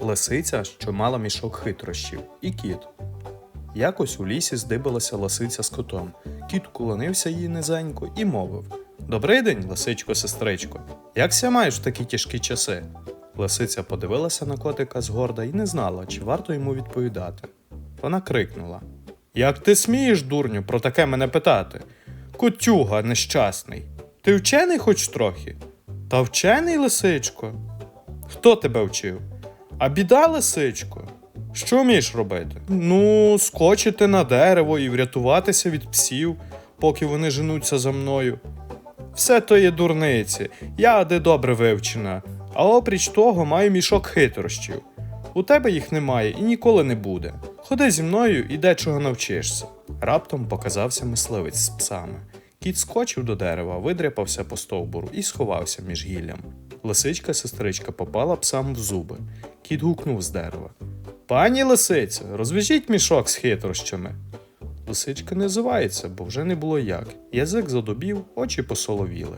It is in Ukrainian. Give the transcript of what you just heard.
лисиця, що мала мішок хитрощів, і кіт. Якось у лісі здибалася лисиця з котом. Кіт уклонився їй низенько і мовив: Добрий день, лисичко, сестричко. Як ся маєш в такі тяжкі часи? Лисиця подивилася на котика згорда і не знала, чи варто йому відповідати. Вона крикнула: Як ти смієш, дурню, про таке мене питати? Котюга нещасний. Ти вчений хоч трохи? Та вчений, лисичко. Хто тебе вчив? А біда, лисичко. Що вмієш робити? Ну, скочити на дерево і врятуватися від псів, поки вони женуться за мною. Все то є дурниці, я де добре вивчена, а опріч того маю мішок хитрощів. У тебе їх немає і ніколи не буде. Ходи зі мною і дечого навчишся. Раптом показався мисливець з псами. Кіт скочив до дерева, видряпався по стовбуру і сховався між гіллям. Лисичка сестричка попала псам в зуби. Кіт гукнув з дерева. Пані лисиця, розв'яжіть мішок з хитрощами. Лисичка не зивається, бо вже не було як. Язик задубів, очі посоловіли.